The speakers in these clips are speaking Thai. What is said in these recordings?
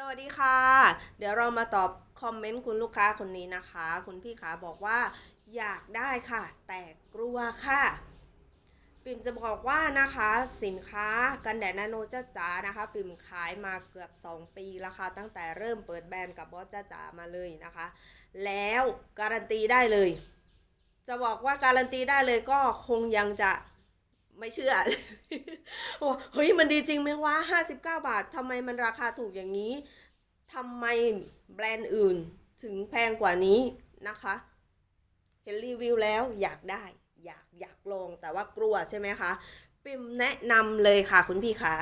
สวัสดีค่ะ เดี๋ยวเรามาตอบคอมเมนต์คุณลูกค้าคนนี้นะคะ คุณพี่ขาบอกว่า อยากได้ค่ะ แต่กลัวค่ะ ปิ่มจะบอกว่านะคะ สินค้ากันแดดนาโนจ้าจ๋านะคะ ปิ่มขายมาเกือบ 2 ปีแล้วค่ะตั้งแต่เริ่มเปิดแบรนด์กับบอสจ้าจ๋ามาเลยนะคะ แล้วการันตีได้เลย จะบอกว่าการันตีได้เลยก็คงยังจะ ไม่เชื่อว่าเฮ้ยมันดีจริงไหมวะ59บาททำไมมันราคาถูกอย่างนี้ทำไมแบรนด์อื่นถึงแพงกว่านี้นะคะเห็นรีวิวแล้วอยากได้ อยากอยากลองแต่ว่ากลัวใช่ไหมคะ ปิมแนะนำเลยค่ะคุณพี่คะ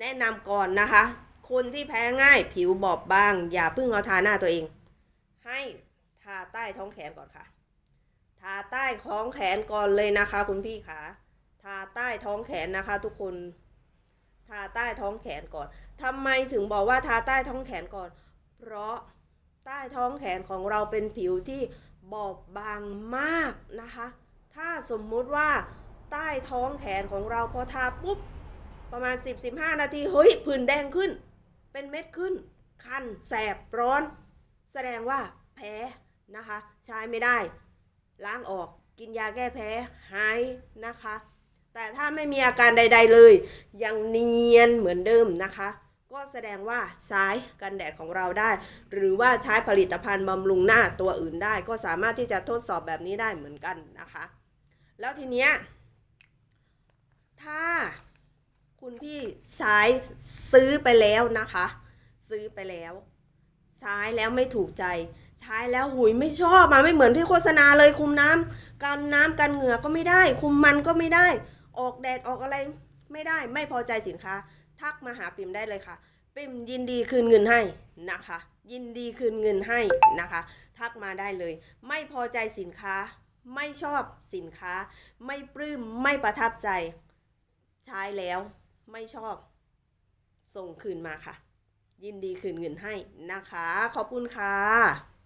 แนะนำก่อนนะคะ คนที่แพ้ง่ายผิวบอบบาง อย่าเพิ่งเอาทาหน้าตัวเอง ให้ทาใต้ท้องแขนก่อนค่ะ ทาใต้ท้องแขนก่อนเลยนะคะคุณพี่คะ ทาใต้ท้องแขนนะคะ ทุกคน ทาใต้ท้องแขนก่อนทำไมถึงบอกว่าทาใต้ท้องแขนก่อน เพราะใต้ท้องแขนของเราเป็นผิวที่บอบบางมากนะคะ ถ้าสมมุติว่าใต้ท้องแขนของเราพอทาปุ๊บประมาณ 10-15 นาที เฮ้ยผื่นแดงขึ้น เป็นเม็ดขึ้น คัน แสบ ร้อน แสดงว่าแพ้นะคะ ใช้ไม่ได้ ล้างออก กินยาแก้แพ้ หายนะคะ แต่ถ้าไม่มีอาการใด ๆเลย ยังเนียนเหมือนเดิมนะคะ ก็แสดงว่าใช้กันแดดของเราได้ หรือว่าใช้ผลิตภัณฑ์บำรุงหน้าตัวอื่นได้ ก็สามารถที่จะทดสอบแบบนี้ได้เหมือนกันนะคะ แล้วทีเนี้ยถ้าคุณพี่ใช้ซื้อไปแล้วนะคะ ซื้อไปแล้วใช้แล้วไม่ถูกใจ ใช้แล้วหุยไม่ชอบมาไม่เหมือนที่โฆษณาเลยคุมน้ำกันน้ำกันเหงื่อก็ไม่ได้ คุมมันก็ไม่ได้ ออกแดดออกอะไรไม่ได้ไม่พอใจสินค้า ทักมาหาปิ่มได้เลยค่ะ ปิ่มยินดีคืนเงินให้นะคะ ยินดีคืนเงินให้นะคะ ทักมาได้เลย ไม่พอใจสินค้า ไม่ชอบสินค้า ไม่ปลื้มไม่ประทับใจ ใช้แล้วไม่ชอบ ส่งคืนมาค่ะ ยินดีคืนเงินให้นะคะ ขอบคุณค่ะ